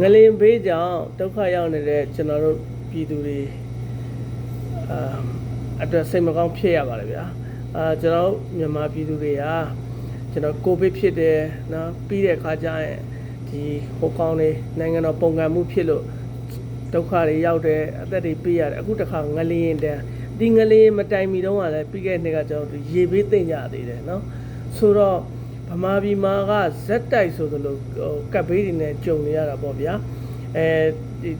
ငလင်ဘေးကြောင့်ဒုက္ခရောက်နေတဲ့ကျွန်တော်တို့ပြည်သူတွေအာအတွက်စိတ်မကောင်းဖြစ်ရပါတယ်ဗျာအာကျွန်တော်တို့မြန်မာပြည်သူတွေကကျွန်တော်ကိုဗစ်ဖြစ်တယ်နော်ပြီးတဲ့အခါကျရင်ဒီဟိုကောင်းနေနိုင်ငံတော်ပုံကံမှုဖြစ်လို့ဒုက္ခတွေရောက်တယ်အသက်တွေပေးရတယ်အခုတစ်ခါငလျင်တန်းဒီငလျင်မတိုင်မီတော့ကလည်းပြီးခဲ့တဲ့နှစ်ကကျွန်တော်တို့ရေဘေးသိမ့်ကြသေးတယ်နော်ဆိုတော့ ဗမာပြည်မှာကဇက်တိုက်ဆိုသလိုဟိုကပ်ဘေးတွေနဲ့ကြုံနေရတာပေါ့ဗျာအဲဒီ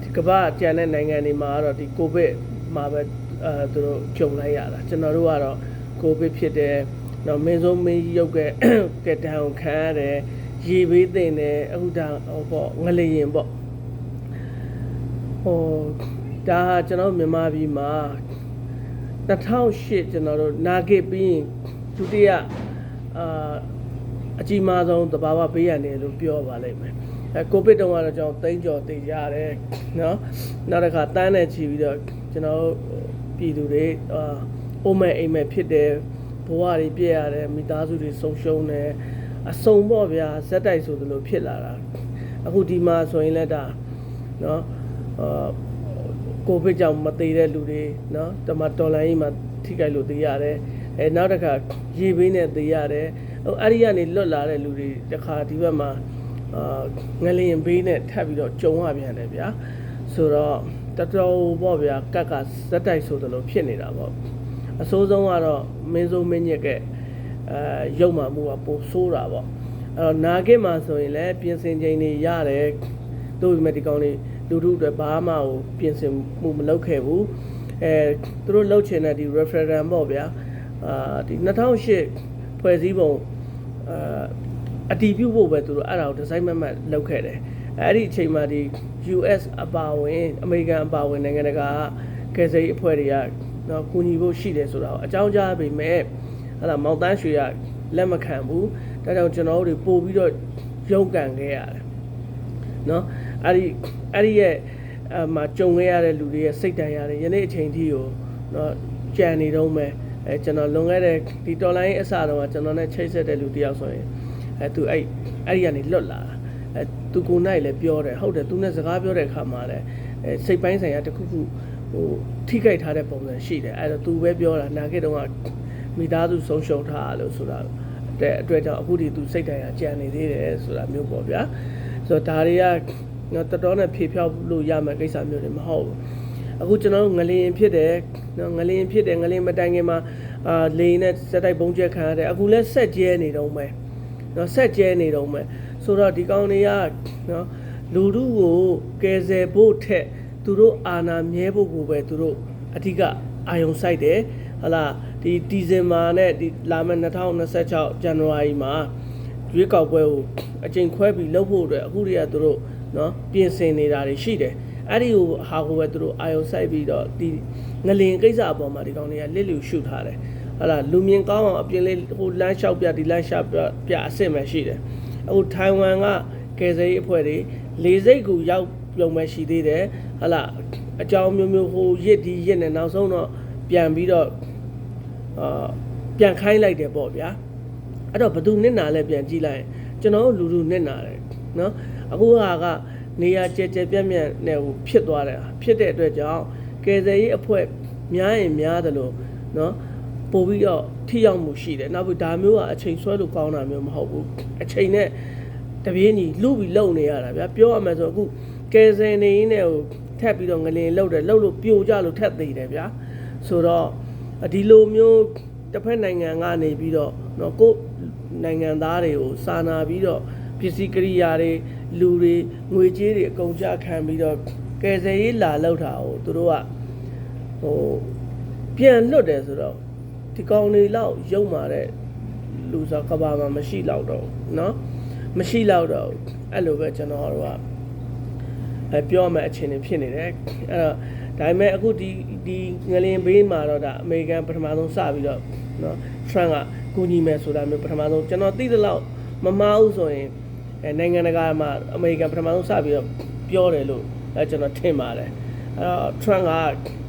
ဒီကမ္ဘာကျန်တဲ့နိုင်ငံတွေမှာကတော့ဒီကိုဗစ်မှာပဲအဲသူတို့ကြုံလိုက်ရတာကျွန်တော်တို့ကတော့ကိုဗစ်ဖြစ်တယ်နော်မင်းဆုံးမင်းကြီးရုပ်ကဲကဲတန်ကိုခံရတယ်ရေဘေးသိမ့်တယ်အခုဒါဟိုပေါ့ငလျင်ပေါ့ဟိုဒါဟာကျွန်တော်မြန်မာပြည်မှာ2008ကျွန်တော်တို့နာဂစ်ပြီးရင်ဒုတိယ အာအကြီးမားဆုံးသဘာဝဘေးရန်တယ်လို့ပြောပါလိမ့်မယ်အဲကိုဗစ်တုန်းကတော့ကျွန်တော်သိန်းကျော်သိကြရတယ်နော်နောက်တစ်ခါတန်းနဲ့ချီပြီးတော့ကျွန်တော်တို့ပြည်သူတွေအာအိုမဲအိမ်မဲဖြစ်တယ်ဘဝတွေပြည့်ရတယ်မိသားစုတွေဆုံးရှုံးတယ်အစုံပေါ့ဗျာဇက်တိုက်ဆိုသလိုဖြစ်လာတာအခုဒီမှာဆိုရင်လည်းဒါနော်အာကိုဗစ်ကြောင့်မသေးတဲ့လူတွေနော်တမတော်လိုင်းကြီးမှာထိခိုက်လို့သိရတယ် အဲနောက်တစ်ခါရေဘေးနဲ့သိရတယ်ဟိုအဲ့ဒီကနေလွတ်လာတဲ့လူတွေတခါဒီဘက်မှာအာငလျင်ဘေးနဲ့ထပ်ပြီးတော့ကြုံရပြန်တယ်ဗျာဆိုတော့တော်တော်ပေါ့ဗျာကက်ကဇက်တိုက်ဆိုသလိုဖြစ်နေတာပေါ့အစိုးဆုံးကတော့မင်းစိုးမင်းညက်ကအဲရုပ်မှမှုကပိုဆိုးတာပေါ့အဲ့တော့နာဂစ်မှာဆိုရင်လည်းပြင်ဆင်ချိန်တွေရတယ်တို့ပေမဲ့ဒီကောင်လေးလူထုအတွက်ဘာမှကိုပြင်ဆင်မှုမလုပ်ခဲ့ဘူးအဲသူတို့လှုပ်ချင်တဲ့ဒီ referendum ပေါ့ဗျာ အာဒီ2008ဖွဲ့စည်းပုံအာအတီးပြုတ်ဖို့ပဲသူတို့အဲ့ဒါကိုဒီဇိုင်းမမတ်လုပ်ခဲ့တယ်အဲ့ဒီအချိန်မှာဒီ US အပါဝင်အမေရိကန်အပါဝင်နိုင်ငံတကာကယ်ဆယ်ရေးအဖွဲ့တွေကနော်ကူညီဖို့ရှိတယ်ဆိုတော့အကြောင်းကြားပေမဲ့ဟလာမောင်တန်းရွှေကလက်မခံဘူးဒါကြောင့်ကျွန်တော်တို့တွေပို့ပြီးတော့ရုန်းကန်ခဲ့ရတယ်နော်အဲ့ဒီအဲ့ဒီရဲ့အမှာကြုံခဲ့ရတဲ့လူတွေရဲ့စိတ်တန်ရတယ်ယနေ့အချိန်ထိကိုနော်ကြံနေတော့မယ် အဲကျွန်တော်လွန်ခဲ့တဲ့ဒီတော်လိုင်းအစတော့ကကျွန်တော်နဲ့ချိတ်ဆက်တဲ့လူတယောက်ဆိုရင်အဲသူအဲ့အဲ့ဒီကနေလွတ်လာအဲသူကိုယ်နိုင်လည်းပြောတယ်ဟုတ်တယ်သူနဲ့စကားပြောတဲ့အခါမှာလည်းအဲစိတ်ပိုင်းဆိုင်ရာတစ်ခုခုဟိုထိခိုက်ထားတဲ့ပုံစံရှိတယ်အဲ့တော့သူပဲပြောတာနာခဲ့တော့ကမိသားစုဆုံးရှုံးထားလို့ဆိုတာတဲ့အတွက်ကြောင့်အခုဒီသူစိတ်တိုင်းကကြံနေသေးတယ်ဆိုတာမျိုးပေါ့ဗျာဆိုတော့ဒါတွေကနော်တော်တော်နဲ့ဖြေဖြောက်လို့ရမယ့်ကိစ္စမျိုးတွေမဟုတ်ဘူး အခုကျွန်တော်တို့ငလျင်ဖြစ်တယ်နော်ငလျင်ဖြစ်တယ်ငလျင်မတိုင်ခင်မှာအာလေနဲ့စက်တိုက်ပုံကျက်ခံရတယ်အခုလည်းဆက်ကျဲနေတော့မယ်နော်ဆက်ကျဲနေတော့မယ်ဆိုတော့ဒီကောင်တွေကနော်လူလူကိုကယ်ဆယ်ဖို့ထက်သူတို့အာဏာမြဲဖို့ကိုပဲသူတို့အဓိကအာယုံစိုက်တယ်ဟလာဒီဒီဇင်ဘာနဲ့ဒီလာမယ့်2026ဇန်နဝါရီမှာရွေးကောက်ပွဲကိုအချိန်ခွဲပြီးလုပ်ဖို့အတွက်အခုတည်းကသူတို့နော်ပြင်ဆင်နေတာတွေရှိတယ် အဲ့ဒီကိုဟာကိုပဲသူတို့အာယုံစိုက်ပြီးတော့ဒီငလင်ကိစ္စအပေါ်မှာဒီကောင်တွေကလစ်လျူရှုထားတယ်ဟလာလူမြင်ကောင်းအောင်အပြင်လေးဟိုလမ်းလျှောက်ပြဒီလမ်းလျှောက်ပြပြအစ်စ်မှရှိတယ်အခုထိုင်ဝမ်ကကယ်ဆယ်ရေးအဖွဲ့တွေလေစိတ်ကူရောက်ပြုံမဲ့ရှိသေးတယ်ဟလာအကြောင်းမျိုးမျိုးဟိုရစ်ဒီရစ်နဲ့နောက်ဆုံးတော့ပြန်ပြီးတော့အာပြန်ခိုင်းလိုက်တယ်ပေါ့ဗျာအဲ့တော့ဘသူနစ်နာလဲပြန်ကြည့်လိုက်ကျွန်တော်တို့လူလူနစ်နာတယ်နော်အခုဟာက နေရာကြဲကြဲပြန့်ပြန့်နဲ့ဟိုဖြစ်သွားတယ်ဖြစ်တဲ့အတွက်ကြောင့်ကယ်ဆယ်ရေးအဖွဲ့များရင်များတယ်လို့နော်ပို့ပြီးတော့ထိရောက်မှုရှိတယ်နောက်ပြီးဒါမျိုးကအချိန်ဆွဲလို့ကောင်းတာမျိုးမဟုတ်ဘူးအချိန်နဲ့တပြေးညီလူပြီးလုံနေရတာဗျာပြောရမယ်ဆိုအခုကယ်ဆယ်နေရင်းနဲ့ဟိုထက်ပြီးတော့ငလင်လှုပ်တယ်လှုပ်လို့ပြိုကြလို့ထက်သေးတယ်ဗျာဆိုတော့ဒီလိုမျိုးတစ်ဖက်နိုင်ငံကနေပြီးတော့နော်ကိုယ်နိုင်ငံသားတွေကိုစာနာပြီးတော့ပစ္စည်းကရိယာတွေ လူတွေငွေကြေးတွေအကုန်ကြခံပြီးတော့ကယ်ဆယ်ရေးလာလောက်တာကိုသူတို့ကဟိုပြန်လွတ်တယ်ဆိုတော့ဒီကောင်တွေလောက်ရုံမာတဲ့လူဆိုကဘာမှမရှိတော့တော့เนาะမရှိတော့တော့အဲ့လိုပဲကျွန်တော်တို့ကအဲပြောရမယ့်အခြေအနေဖြစ်နေတယ်အဲ့တော့ဒါပေမဲ့အခုဒီဒီငလင်ဘေးမှာတော့ဒါအမေရိကန်ပထမဆုံးစပြီးတော့เนาะ Trump ကကူညီမယ်ဆိုတာမျိုးပထမဆုံးကျွန်တော်သိသလောက်မမအောင်ဆိုရင် အဲနိုင်ငံတကာမှာအမေရိကန်ပထမဆုံးစပြီးတော့ပြောတယ်လို့အဲကျွန်တော်ထင်ပါတယ်အဲ့တော့ Trump က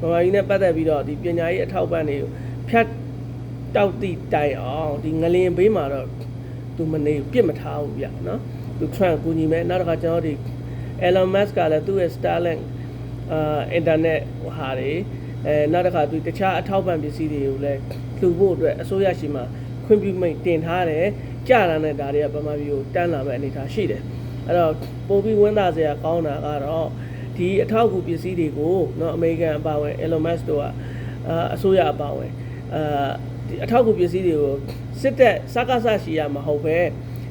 ဗမာပြည်နဲ့ပတ်သက်ပြီးတော့ဒီပညာရေးအထောက်ပံ့တွေကိုဖြတ်တောက်တိတိုင်အောင်ဒီငလင်ဘေးမှာတော့သူမနေပြစ်မထားဘူးဗျနော်သူ Trump ကူညီမယ်နောက်တစ်ခါကျွန်တော်ဒီ Elon Musk ကလည်းသူ့ရဲ့ Starlink အာအင်တာနက်ဟာတွေအဲနောက်တစ်ခါသူတခြားအထောက်ပံ့ပစ္စည်းတွေကိုလည်းလှူဖို့အတွက်အစိုးရရှိမှခွင့်ပြုမိန့်တင်ထားတယ် ကြာတာနဲ့ဒါတွေကဗမာပြည်ကိုတန်းလာမဲ့အနေအထားရှိတယ်အဲ့တော့ပို့ပြီးဝင်းသားစရာကောင်းတာကတော့ဒီအထောက်အကူပစ္စည်းတွေကိုเนาะအမေရိကန်အပါအဝင် Elon Musk တို့ကအာအစိုးရအပါအဝင်အာဒီအထောက်အကူပစ္စည်းတွေကိုစစ်တပ်စကားဆရှိရမှာဟုတ်ပဲ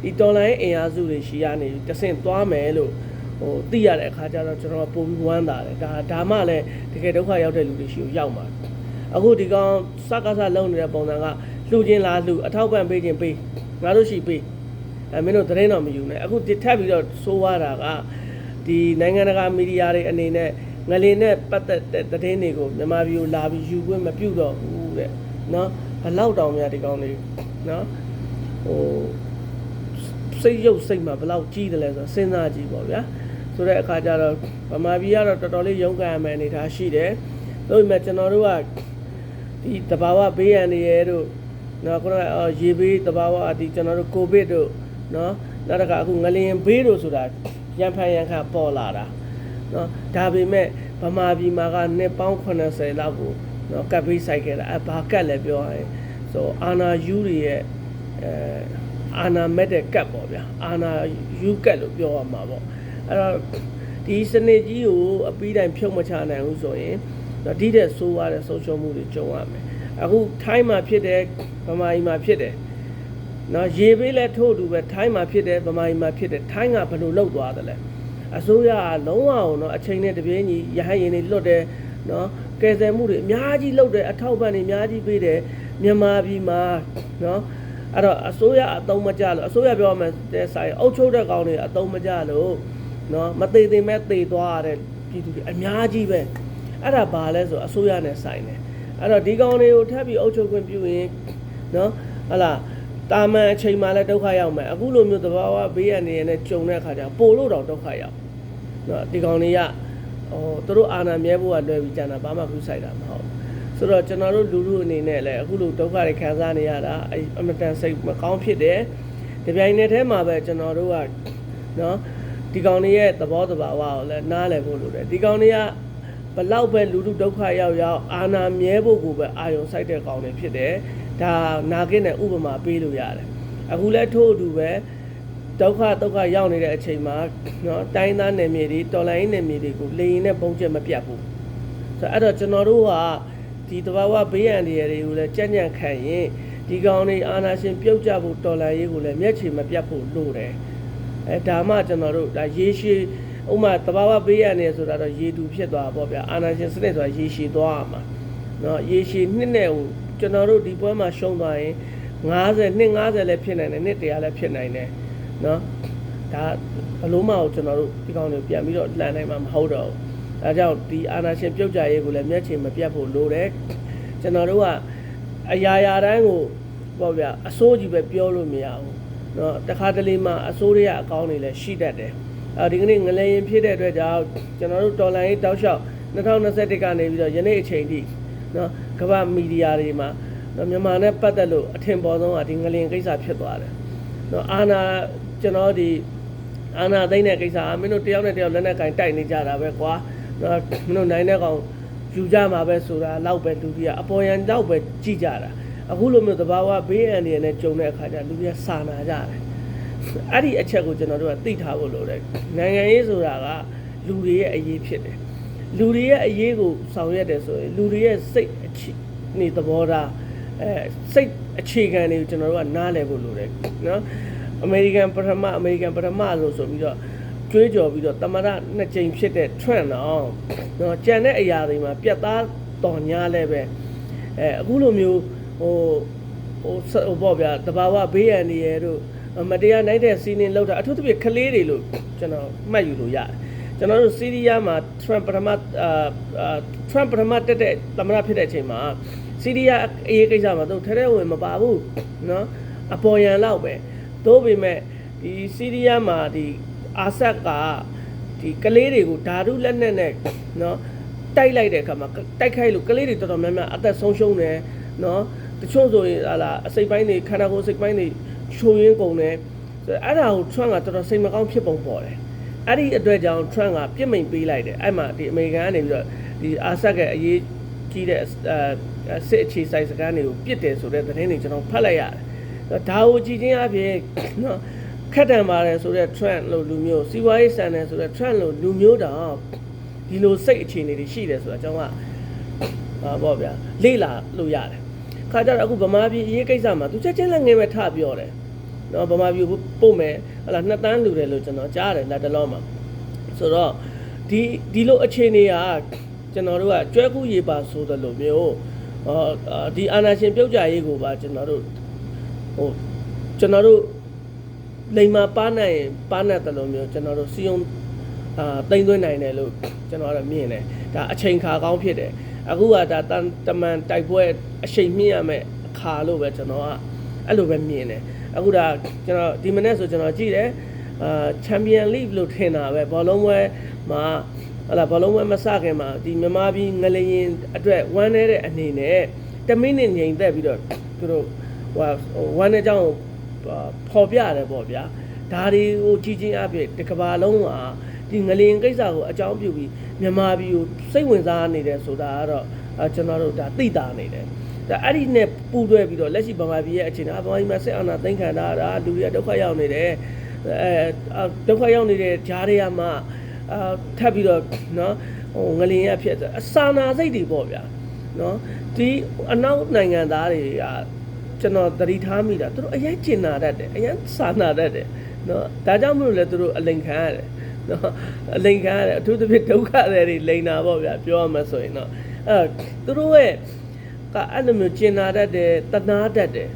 ဒီတော်လိုင်းအင်အားစုတွေရှိရနေတဆင့်သွားမယ်လို့ ဟိုသိရတဲ့အခါကျတော့ကျွန်တော်ကပုံပြီးဝမ်းသာတယ်ဒါဒါမှလည်းတကယ်ဒုက္ခရောက်တဲ့လူတွေရှိကိုရောက်မှာအခုဒီကောင်စကားစလုံးနေတဲ့ပုံစံကလှူခြင်းလားလှူအထောက်ပံ့ပေးခြင်းပေး ငါတို့ရှိပေးအဲမင်းတို့သတင်းတော်မယူနဲ့အခုဒီထပ်ပြီးတော့ဆိုးွားတာကဒီနိုင်ငံတကာမီဒီယာတွေအနေနဲ့ငလင်နဲ့ပတ်သက်တဲ့သတင်းတွေကိုမြန်မာပြည်ကိုလာပြီးယူခွင့်မပြုတော့ဘူးတဲ့နော်ဘလောက်တောင်များဒီကောင်တွေနော်ဟိုစိတ်ရုပ်စိတ်မှာဘယ်လောက်ကြီးတယ်လဲဆိုတော့စဉ်းစားကြည့်ပေါ့ဗျာဆိုတဲ့အခါကျတော့ဗမာပြည်ကတော့တော်တော်လေးရုန်းကန်ရမယ်အနေထားရှိတယ်ဒါပေမဲ့ကျွန်တော်တို့ကဒီတဘာဝဘေးရန်တွေရဲ့တို့ နော်ခုနကအော်ရေဘေးတဘာဝဒီကျွန်တော်တို့ကိုဗစ်တို့နော်နောက်တစ်ခါအခုငလျင်ဘေးတို့ဆိုတာရန်ဖန်ရန်ခါပေါ်လာတာနော်ဒါပေမဲ့ဗမာပြည်မှာကနှစ်ပေါင်း80လောက်ကိုနော်ကပ်ဘေးဆိုင်ခဲ့တာအဘာကတ်လဲပြောရရင်ဆိုအာနာယူတွေရဲ့အဲအာနာမက်တဲ့ကတ်ပေါ့ဗျာအာနာယူကတ်လို့ပြောရမှာပေါ့အဲ့တော့ဒီစနစ်ကြီးကိုအပြီးတိုင်းဖြုတ်မချနိုင်ဘူးဆိုရင်တော့ဒီတဲ့ဆိုးရတဲ့ဆုံးရှုံးမှုတွေကြုံရမယ် အခုထိုင်းမှာဖြစ်တယ်ဗမာပြည်မှာဖြစ်တယ်နော်ရေပေးလဲထို့အတူပဲထိုင်းမှာဖြစ်တယ်ဗမာပြည်မှာဖြစ်တယ်ထိုင်းကဘယ်လိုလုပ်သွားတယ်လဲအစိုးရကလုံးဝအောင်နော်အချိန်နဲ့တပြေးညီရဟန်းရင်တွေလွတ်တယ်နော်ကယ်ဆယ်မှုတွေအများကြီးလုပ်တယ်အထောက်ပံ့တွေအများကြီးပေးတယ်မြန်မာပြည်မှာနော်အဲ့တော့အစိုးရအတုံးမကြလို့အစိုးရပြောမှတဲ့ဆိုင်အုပ်ချုပ်တဲ့ကောင်တွေအတုံးမကြလို့နော်မသေးသေးမဲ့သေသွားရတဲ့ပြည်သူတွေအများကြီးပဲအဲ့ဒါဘာလဲဆိုအစိုးရနဲ့ဆိုင်တယ် အဲ့တော့ဒီကောင်တွေကိုထပ်ပြီးအုပ်ချုပ်ခွင့်ပြုရင်နော်ဟလာတာမန်အချိန်မှလည်းဒုက္ခရောက်မယ်အခုလိုမျိုးသဘာဝဘေးရန်တွေနဲ့ကြုံတဲ့အခါကျပို့လို့တော့ဒုက္ခရောက်နော်ဒီကောင်တွေကဟိုသူတို့အာဏာမြဲဖို့ကလွယ်ပြီးကြတာဘာမှဘူးဆိုင်တာမဟုတ်ဘူးဆိုတော့ကျွန်တော်တို့လူလူအနေနဲ့လည်းအခုလိုဒုက္ခတွေခံစားနေရတာအဲ့အမတန်စိတ်မကောင်းဖြစ်တယ်။ဒီပြိုင်နယ်ထဲမှာပဲကျွန်တော်တို့ကနော်ဒီကောင်တွေရဲ့သဘောတဘာဝကိုလည်းနားလည်ဖို့လိုတယ်။ဒီကောင်တွေက ဘလောက်ပဲလူလူဒုက္ခရောက်ရောက်အာနာမြဲဖို့ကိုပဲအာယုံစိုက်တဲ့ကောင်တွေဖြစ်တယ်။ဒါနာကင်းတဲ့ဥပမာပေးလို့ရတယ်။အခုလည်းထို့အတူပဲဒုက္ခဒုက္ခရောက်နေတဲ့အချိန်မှာနော်တိုင်းသားနယ်မြေတွေတော်လိုင်းနယ်မြေတွေကိုလေရင်နဲ့ပုံချက်မပြတ်ဘူး။ဆိုတော့အဲ့တော့ကျွန်တော်တို့ကဒီတဘာဝဘေးရန်တွေတွေကိုလည်းကြံ့ကြံ့ခံရင်ဒီကောင်တွေအာနာရှင်ပြုတ်ကြဖို့တော်လန်ရေးကိုလည်းမျက်ခြေမပြတ်ဖို့လိုတယ်အဲဒါမှကျွန်တော်တို့ဒါရေရှည် ဥမာတဘာဝဘေးရန်တွေဆိုတာတော့ရေတူဖြစ်သွားတာပေါ့ဗျာအာနာရှင်စနစ်ဆိုတာရေရှည်သွားရမှာเนาะရေရှည်နှစ်နဲ့ဟိုကျွန်တော်တို့ဒီပွဲမှာရှုံးသွားရင်90နှစ်90လည်းဖြစ်နိုင်တယ်နှစ်100လည်းဖြစ်နိုင်တယ်เนาะဒါဘလို့မအောင်ကျွန်တော်တို့ဒီကောင်တွေပြန်ပြီးတော့လှန်နိုင်မှာမဟုတ်တော့ဘူး အဲကြောင့်ဒီအာနာရှင်ပြုတ်ကြရေးကိုလည်းမျက်ခြေမပြတ်ဖို့လိုတယ်ကျွန်တော်တို့ကအရာရာတိုင်းကိုပေါ့ဗျာအစိုးကြီးပဲပြောလို့မရဘူးเนาะတခါတလေမှအစိုးရအကောင်းတွေလည်းရှိတတ်တယ်အဲ ဒီကနေ့ငလျင်ဖြစ်တဲ့အတွက်ကြောင့်ကျွန်တော်တို့တော်လိုင်းတောက်လျှောက်2021ကနေပြီးတော့ယနေ့အချိန်ထိနော်ကမ္ဘာမီဒီယာတွေမှာနော်မြန်မာနဲ့ပတ်သက်လို့အထင်ပေါ်ဆုံးကဒီငလျင်ကိစ္စဖြစ်သွားတယ်နော်အာနာကျွန်တော်ဒီအာနာသိမ့်တဲ့ကိစ္စအမင်းတို့တယောက်နဲ့တယောက်လက်နဲ့ကင်တိုက်နေကြတာပဲကွာနော်မင်းတို့နိုင်တဲ့ကောင်ယူကြမှာပဲဆိုတာလောက်ပဲလူကြီးကအပေါ်ရန်တော့ပဲကြည်ကြတာအခုလိုမျိုးသဘာဝဘေးအန္တရာယ်နဲ့ကြုံတဲ့အခါကျလူကြီးကစာနာကြတယ် အဲ့ဒီအချက်ကိုကျွန်တော်တို့ကသိထားဖို့လိုတယ်နိုင်ငံရေးဆိုတာကလူတွေရဲ့အရေးဖြစ်တယ်လူတွေရဲ့အရေးကိုဆောင်ရွက်တယ်ဆိုရင်လူတွေရဲ့စိတ်အခြေနေသဘောထားအဲစိတ်အခြေခံတွေကိုကျွန်တော်တို့ကနားလည်ဖို့လိုတယ်နော်အမေရိကန်ပထမအမေရိကန်ပထမလို့ဆိုပြီးတော့ကြွေးကြော်ပြီးတော့တမရနှစ်ကြိမ်ဖြစ်တဲ့ trend တော့နော်ကြံတဲ့အရာတွေမှာပြတ်သားတော်ညာလဲပဲအဲအခုလိုမျိုးဟိုဟိုစဟိုပေါ့ဗျာတဘာဝဘေးရန်တွေရဲ့တို့ မတရားနိုင်တဲ့စီးနင်းလောက်တာအထူးသဖြင့်ကလေးတွေလို့ကျွန်တော်မှတ်ယူလို့ရတယ်ကျွန်တော်တို့စီးရီးယားမှာထရမ်ပထမအာထရမ်ပထမတက်တဲ့သမ္မတဖြစ်တဲ့အချိန်မှာစီးရီးယားအရေးကိစ္စမှာသူထဲထဲဝင်မပါဘူးနော်အပေါ်ယံလောက်ပဲသို့ပေမဲ့ဒီစီးရီးယားမှာဒီအာဆက်ကဒီကလေးတွေကိုဓာတုလက်နက်နဲ့နော်တိုက်လိုက်တဲ့အခါမှာတိုက်ခိုက်လို့ကလေးတွေတော်တော်များများအသက်ဆုံးရှုံးတယ်နော်တချို့ဆိုရင်ဟာလာအစိတ်ပိုင်းတွေခန္ဓာကိုယ်စိတ်ပိုင်းတွေ ချိုးရင်းကုန်တယ်ဆိုတော့အဲ့ဒါကို Trump ကတော်တော်စိတ်မကောင်းဖြစ်ပုံပေါ်တယ်အဲ့ဒီအတွက်ကြောင့် Trump ကပြစ်မိန်ပေးလိုက်တယ်အဲ့မှာဒီအမေရိကန်ကနေပြီးတော့ဒီအာဆတ်ကအရေးကြီးတဲ့အဲစစ်အခြေစိုက်စကားတွေကိုပြစ်တယ်ဆိုတဲ့သတင်းတွေကျွန်တော်ဖတ်လိုက်ရတယ်ဒါကိုကြည့်ချင်းအပြင်နော်ခက်တံပါတယ်ဆိုတဲ့ Trump လို့လူမျိုးစီးပွားရေးဆန်တယ်ဆိုတဲ့ Trump လို့လူမျိုးတောင်ဒီလိုစိတ်အခြေအနေတွေရှိတယ်ဆိုတာကျွန်တော်ကဟာပေါ့ဗျာလေ့လာလို့ရတယ်ခါကြတော့အခုဗမာပြည်အရေးကိစ္စမှာသူချက်ချင်းလည်းငယ်ပဲထပြောတယ် နော်ဗမာပြည်ကိုပို့မယ်ဟလာနှစ်တန်းလူတယ်လို့ကျွန်တော်ကြားတယ်လက်တလောမှာဆိုတော့ဒီဒီလိုအခြေအနေကကျွန်တော်တို့ကကျွဲကူးရေပါဆိုတယ်လို့မျိုးဟောဒီအာနာရှင်ပြုတ်ကြရေးကိုပါကျွန်တော်တို့ဟိုကျွန်တော်တို့လိမ်မာပါနိုင်ရင်ပါနိုင်တယ်လို့မျိုးကျွန်တော်တို့စီယုံအာတိမ့်သွင်းနိုင်တယ်လို့ကျွန်တော်ကတော့မြင်တယ်ဒါအချိန်ခါကောင်းဖြစ်တယ်အခုကဒါတန်တမန်တိုက်ပွဲအချိန်မြင့်ရမယ်အခါလို့ပဲကျွန်တော်ကအဲ့လိုပဲမြင်တယ် အခုဒါကျွန်တော်ဒီမနေ့ဆိုကျွန်တော်ကြည့်တယ်အာချန်ပီယံလိလို့ထင်တာပဲဘောလုံးပွဲမှာဟလာဘောလုံးပွဲမစခင်မှာဒီမြန်မာပြည်ငလျင်အတွက်ဝမ်းနေတဲ့အနေနဲ့10မိနစ်ငြိမ်သက်ပြီးတော့သူတို့ဟိုဝမ်းနေကြောင်းပေါ်ပြရတယ်ပေါ့ဗျာဒါတွေကိုကြည်ချင်းအဖြစ်တစ်ကဘာလုံးကဒီငလျင်ကိစ္စကိုအကြောင်းပြုပြီးမြန်မာပြည်ကိုစိတ်ဝင်စားနေတယ်ဆိုတာကတော့ကျွန်တော်တို့ဒါသိတာနေတယ် ဒါအဲ့ဒီနဲ့ပူတွဲပြီးတော့လက်ရှိဗမာပြည်ရဲ့အခြေအနေအဗမာပြည်မှာစစ်အာဏာသိမ်းခံတာဒါလူတွေကဒုက္ခရောက်နေတယ်အဲဒုက္ခရောက်နေတဲ့ဂျားတွေကမှအာထပ်ပြီးတော့နော်ဟိုငလျင်ရဖြစ်တယ်အစာနာစိတ်တွေပေါ့ဗျာနော်ဒီအနောက်နိုင်ငံသားတွေကကျွန်တော်သတိထားမိတာသူတို့အရင်ကျင်နာတတ်တယ်အရင်စာနာတတ်တယ်နော်ဒါကြောင့်မလို့လဲသူတို့အလိန်ခံရတယ်နော်အလိန်ခံရတယ်အထူးသဖြင့်ဒုက္ခတွေလိန်နာပေါ့ဗျာပြောရမှာဆိုရင်တော့အဲသူတို့ရဲ့ ကအဲ့လိုမျိုးကျင်နာတတ်တယ်တနာတတ်တယ်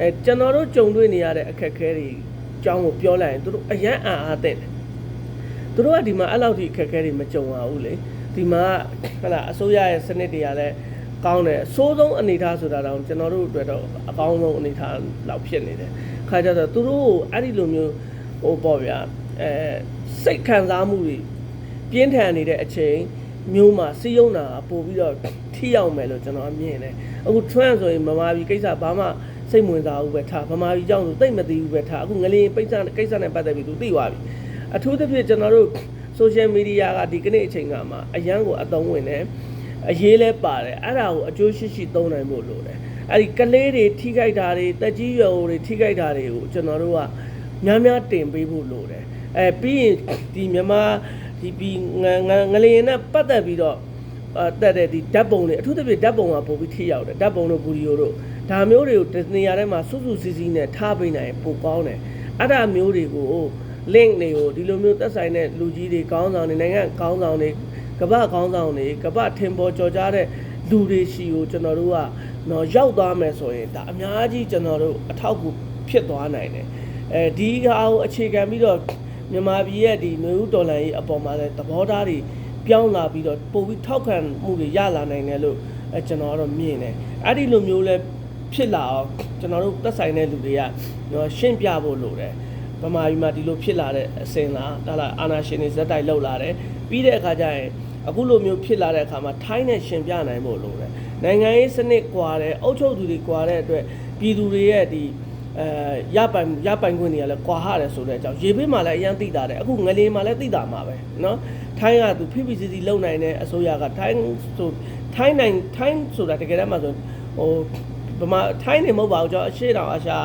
အဲကျွန်တော်တို့ကြုံတွေ့နေရတဲ့အခက်အခဲတွေအကြောင်းကိုပြောလိုက်ရင်သူတို့အယံအာအားတဲ့တယ်သူတို့ကဒီမှာအဲ့လောက်ထိအခက်အခဲတွေမကြုံရဘူးလေဒီမှာဟလာအစိုးရရဲ့စနစ်တွေကလည်းကောင်းတယ်အဆိုးဆုံးအနေအထားဆိုတာတော့ကျွန်တော်တို့အတွက်တော့အကောင်းဆုံးအနေအထားလောက်ဖြစ်နေတယ်ခါကြတော့သူတို့အဲ့ဒီလိုမျိုးဟိုပေါ့ဗျာအဲစိတ်ခံစားမှုတွေပြင်းထန်နေတဲ့အချိန် မျိုးမှာစီးယုံတာပို့ပြီးတော့ထိရောက်မယ်လို့ကျွန်တော်မြင်တယ်အခု trend ဆိုရင်မမာပြည်ကိစ္စဘာမှစိတ်ဝင်စားဘူးပဲထားဗမာပြည်ကြောင့်ဆိုသိမ့်မသိဘူးပဲထားအခုငလျင်ပိတ်စကိစ္စနဲ့ပတ်သက်ပြီးသူသိသွားပြီအထူးသဖြင့်ကျွန်တော်တို့ social media ကဒီကနေ့အချိန်ကမှအရန်ကိုအသုံးဝင်တယ်အရေးလဲပါတယ်အဲ့ဒါကိုအကျိုးရှိရှိသုံးနိုင်ဖို့လိုတယ်အဲ့ဒီကလေးတွေထိခိုက်တာတွေတက်ကြီးရွယ်အိုတွေထိခိုက်တာတွေကိုကျွန်တော်တို့ကများများတင်ပေးဖို့လိုတယ်အဲပြီးရင်ဒီမြန်မာ ဒီပြီးငငငလျင်နဲ့ပတ်သက်ပြီးတော့အတက်တဲ့ဒီဓာတ်ပုံတွေအထူးသဖြင့်ဓာတ်ပုံကပိုပြီးထိရောက်တယ်ဓာတ်ပုံတို့ဗီဒီယိုတို့ဒါမျိုးတွေကိုဒီနေရာထဲမှာစုစုစည်းစည်းနဲ့ထားပေးနိုင်ပိုကောင်းတယ်အဲ့ဒါမျိုးတွေကို link တွေကိုဒီလိုမျိုးသက်ဆိုင်တဲ့လူကြီးတွေကောင်းဆောင်တွေနိုင်ငံကောင်းဆောင်တွေကမ္ဘာကောင်းဆောင်တွေကမ္ဘာထင်ပေါ်ကျော်ကြားတဲ့လူတွေရှိကိုကျွန်တော်တို့ကနော်ရောက်သွားမယ်ဆိုရင်ဒါအများကြီးကျွန်တော်တို့အထောက်အကူဖြစ်သွားနိုင်တယ်အဲဒီဟာကိုအခြေခံပြီးတော့ မြန်မာပြည်ရဲ့ဒီနွေဦးတော်လှန်ရေးအပေါ်မှာလည်းသဘောထားတွေပြောင်းလာပြီးတော့ပို့ပြီးထောက်ခံမှုတွေရလာနိုင်တယ်လို့အဲကျွန်တော်ကတော့မြင်တယ်အဲ့ဒီလိုမျိုးလဲဖြစ်လာအောင်ကျွန်တော်တို့သက်ဆိုင်တဲ့လူတွေကနော်ရှင်းပြဖို့လိုတယ်ဗမာပြည်မှာဒီလိုဖြစ်လာတဲ့အစဉ်လားဒါလားအာနာရှင်တွေဇက်တိုက်လောက်လာတယ်ပြီးတဲ့အခါကျရင်အခုလိုမျိုးဖြစ်လာတဲ့အခါမှာထိုင်းနဲ့ရှင်ပြနိုင်ဖို့လိုတယ်နိုင်ငံရေးစနစ်ကွာတယ်အုပ်ချုပ်သူတွေကွာတဲ့အတွက်ပြည်သူတွေရဲ့ဒီ အဲရပိုင်ရပိုင်ခွင့်တွေကလည်းကွာဟရတယ်ဆိုတဲ့အကြောင်းရေဘေးမှာလည်းအရင်သိတာတယ်အခုငလင်မှာလည်းသိတာမှာပဲနော်ထိုင်းကသူ PPCC လုံနိုင်တဲ့အစိုးရကထိုင်းဆိုထိုင်းနိုင်ထိုင်းဆိုတာတကယ်တမ်းမှာဆိုဟိုဗမာထိုင်းနေမဟုတ်ပါဘူးကျွန်တော်အရှိတောင်အရှာ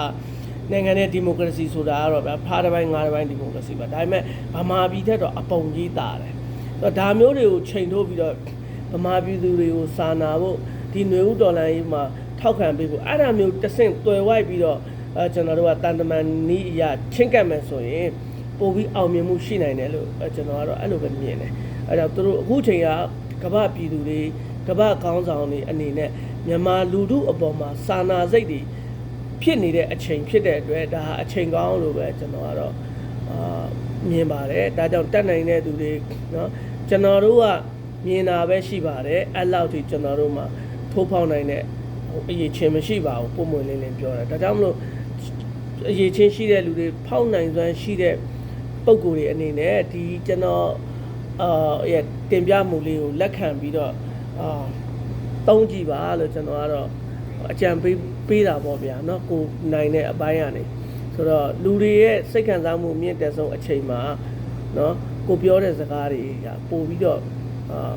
နိုင်ငံရဲ့ဒီမိုကရေစီဆိုတာကတော့ဗျာဖားတစ်ပိုင်းငါးတစ်ပိုင်းဒီမိုကရေစီပါဒါပေမဲ့ဗမာပြည်ထက်တော့အပုံကြီးတာတယ်ဆိုတော့ဒါမျိုးတွေကိုချိန်ထိုးပြီးတော့ဗမာပြည်သူတွေကိုစာနာဖို့ဒီຫນွေဥတော်လိုင်းကြီးမှာထောက်ခံပေးဖို့အဲ့ဒါမျိုးတဆင့်တွယ်ဝိုက်ပြီးတော့ အဲကျွန်တော်တို့ကတန်တမန်နီးအရာချင်းကပ်မယ်ဆိုရင်ပို့ပြီးအောင်မြင်မှုရှိနိုင်တယ်လို့ကျွန်တော်ကတော့အဲ့လိုပဲမြင်တယ်အဲကြောင့်သူတို့အခုချိန်ကကမ္ဘာပြည်သူတွေကမ္ဘာကောင်းဆောင်တွေအနေနဲ့မြန်မာလူထုအပေါ်မှာစာနာစိတ်တွေဖြစ်နေတဲ့အချိန်ဖြစ်တဲ့အတွက်ဒါဟာအချိန်ကောင်းလို့ပဲကျွန်တော်ကတော့အာမြင်ပါတယ်ဒါကြောင့်တက်နိုင်တဲ့သူတွေเนาะကျွန်တော်တို့ကမြင်တာပဲရှိပါတယ်အဲ့လောက်ထိကျွန်တော်တို့မှာထိုးဖောက်နိုင်တဲ့အရေးချင်းမရှိပါဘူးပုံမှန်လေးလေးပြောတာဒါကြောင့်မလို့ အရေးချင်းရှိတဲ့လူတွေဖောက်နိုင်စွမ်းရှိတဲ့ပုံကိုယ်တွေအနေနဲ့ဒီကျွန်တော်အာရဲ့တင်ပြမှုလေးကိုလက်ခံပြီးတော့အာတုံးကြည့်ပါလို့ကျွန်တော်ကတော့အကြံပေးပေးတာပေါ့ဗျာเนาะကိုနိုင်တဲ့အပိုင်းကနေဆိုတော့လူတွေရဲ့စိတ်ခံစားမှုမြင့်တက်ဆုံးအချိန်မှာဟ နော်ကိုပြောတဲ့စကားတွေကပို့ပြီးတော့အာ အာ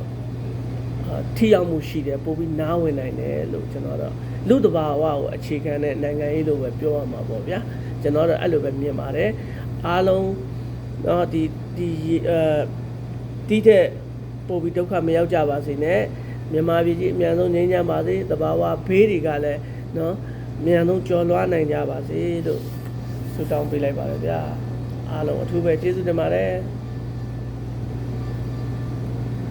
ထိရောက်မှုရှိတယ်ပို့ပြီးနားဝင်နိုင်တယ်လို့ကျွန်တော်တော့လူတဘာဝကိုအခြေခံတဲ့နိုင်ငံရေးလို့ပဲပြောရမှာပေါ့ဗျာကျွန်တော်တော့အဲ့လိုပဲမြင်ပါတယ်အားလုံးတော့ဒီဒီအဲဒီတဲ့ပို့ပြီးဒုက္ခမရောက်ကြပါစေနဲ့မြန်မာပြည်ကြီးအမြန်ဆုံးငြိမ်းချမ်းပါစေတဘာဝဘေးတွေကလည်းနော်အမြန်ဆုံးကျော်လွှားနိုင်ကြပါစေလို့ဆုတောင်းပေးလိုက်ပါတယ်ဗျာအားလုံးအထူးပဲကျေးဇူးတင်ပါတယ်